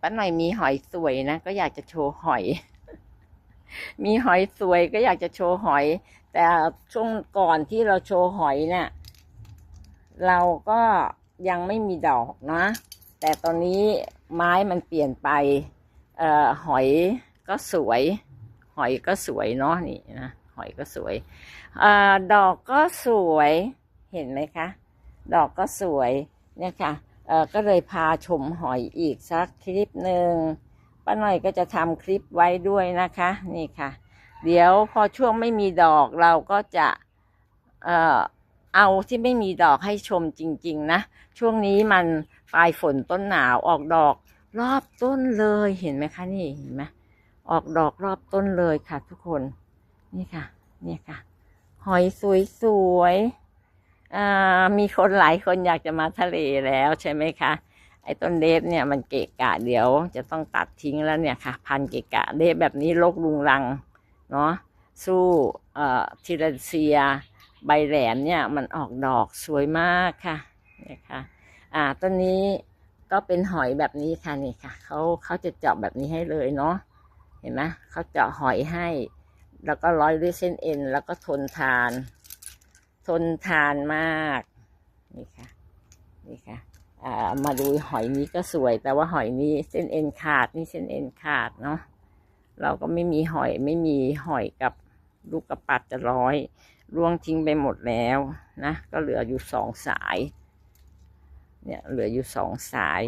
ป้าหน่อยมีหอยสวยนะ ก็อยากจะโชว์หอย มีหอยสวยก็อยากจะโชว์หอย แต่ช่วงก่อนที่เราโชว์หอยเนี่ยเราก็ยังไม่มีดอกนะ แต่ตอนนี้ไม้มันเปลี่ยนไปเอ่อหอยก็สวย หอยก็สวยเนาะนี่นะหอยก็สวยเอ่อดอกก็สวยเห็นไหมคะ ดอกก็สวยเนี่ยค่ะเอ่อ ก็เลยพาชมหอยอีกสักคลิปหนึ่งป้าหน่อยก็จะทำคลิปไว้ด้วยนะคะ นี่ค่ะ เดี๋ยวพอช่วงไม่มีดอกเราก็จะเอ่อเอาที่ไม่มีดอกให้ชมจริง ๆ นะ ช่วงนี้มันปลายฝนต้นหนาวออกดอกรอบต้นเลยเห็นไหมคะนี่เห็นไหมออกดอกรอบต้นเลยค่ะทุกคน นี่ค่ะ เนี่ยค่ะ หอยสวยๆ มีคนหลายคนอยากจะมาทะเลแล้วใช่ไหมคะ ไอ้ต้นเดฟเนี่ยมันเกะกะเดี๋ยว จะต้องตัดทิ้งแล้วเนี่ยค่ะ พันเกะกะเดฟแบบนี้ลกลุงรังเนาะสู้เอ่อทิรันเซีย ใบแหลมเนี่ยมันออกดอกสวยมากค่ะเนี่ยค่ะอ่าต้นนี้ก็เป็นหอยแบบนี้ค่ะนี่ค่ะเขาเขาจะเจาะแบบนี้ให้เลยเนาะเห็นไหมเขาเจาะหอยให้ แล้วก็ร้อยด้วยเส้นเอ็นแล้วก็ทนทาน ทนทานมาก นี่ค่ะ นี่ค่ะามาดูหอยนี้ก็สวย แต่ว่าหอยนี้เส้นเอ็นขาด นี่เส้นเอ็นขาดเนาะ เราก็ไม่มีหอยไม่มีหอยกับลูกกระปัดจะร้อยร่วงทิ้งไปหมดแล้วนะ ก็เหลืออยู่สองสาย เนี่ยเหลืออยู่สองสาย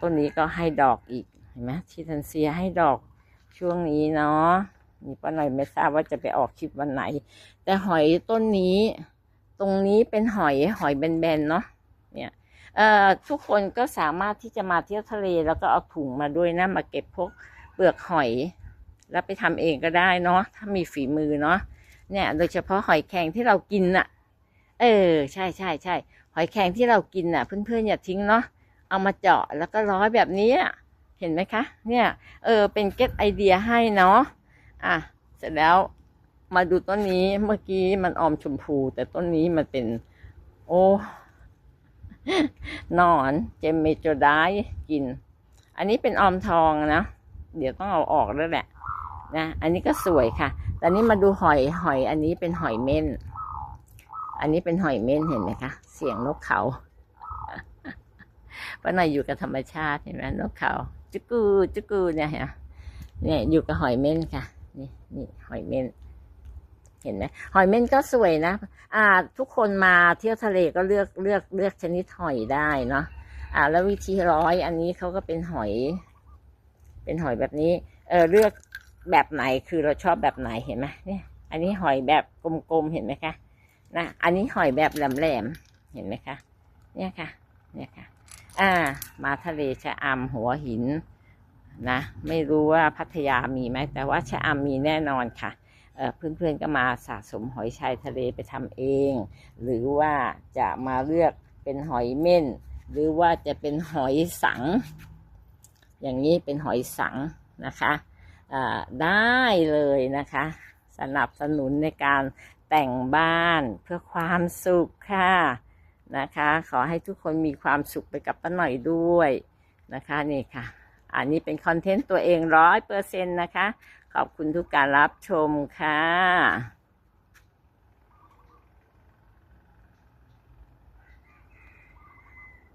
ต้นนี้ก็ให้ดอกอีก เห็นไหมทิทันเซียให้ดอกช่วงนี้เนาะนี่ป้าหน่อยไม่ทราบว่าจะไปออกคลิปวันไหน แต่หอยต้นนี้ ตรงนี้เป็นหอยหอยแบนๆเนาะเนี่ยเอ่อทุกคนก็สามารถที่จะมาเที่ยวทะเลแล้วก็เอาถุงมาด้วยนะมาเก็บพวกเปลือกหอย แล้วไปทำเองก็ได้เนาะถ้ามีฝีมือเนาะเนี่ย โดยเฉพาะหอยแครงที่เรากินน่ะ เออ ใช่ใช่ใช่หอยแครงที่เรากินน่ะ เพื่อนๆอย่าทิ้งเนาะเอามาเจาะแล้วก็ร้อยแบบนี้เห็นไหมคะ เนี่ย เออเป็นเก็ตไอเดียให้เนาะอะเสร็จแล้ว มาดูต้นนี้เมื่อกี้มันออมชมพู แต่ต้นนี้มันเป็น โอ้หนอนเจมเมโจไดกิน อันนี้เป็นออมทองนะ เดี๋ยวต้องเอาออกแล้วแหละนะอันนี้ก็สวยค่ะแต่นี้มาดูหอยหอย อันนี้เป็นหอยเม่น อันนี้เป็นหอยเม่นเห็นไหมคะ เสียงนกเขาป้าหน่อยอยู่กับธรรมชาติเห็นไหมนกเขาจุกูจุกูเนี่ยเนี่ยอยู่กับหอยเม่นค่ะ นี่นี่หอยเม่น เห็นไหมหอยเม่นก็สวยนะ อ่า ทุกคนมาเที่ยวทะเลก็เลือกเลือกเลือกชนิดหอยได้เนาะอ่า แล้ววิธีร้อยอันนี้เขาก็เป็นหอย เป็นหอยแบบนี้ เออเลือกแบบไหนคือเราชอบแบบไหนเห็นไหมเนี่ย อันนี้หอยแบบกลมๆเห็นไหมคะนะอันนี้หอยแบบแหลมๆเห็นไหมคะ เนี่ยค่ะ เนี่ยค่ะ อ่า มาทะเลชะอำหัวหินนะ ไม่รู้ว่าพัทยามีไหมแต่ว่าชะอำมีแน่นอนค่ะ เพื่อนๆก็มาสะสมหอยชายทะเลไปทำเอง หรือว่าจะมาเลือกเป็นหอยเม่น หรือว่าจะเป็นหอยสัง อย่างนี้เป็นหอยสังนะคะได้เลยนะคะ สนับสนุนในการแต่งบ้านเพื่อความสุขค่ะนะคะ ขอให้ทุกคนมีความสุขไปกับป้าหน่อยด้วยนะคะนี่ค่ะ อันนี้เป็นคอนเทนต์ตัวเองร้อยเปอร์เซ็นต์นะคะ ขอบคุณทุกการรับชมค่ะ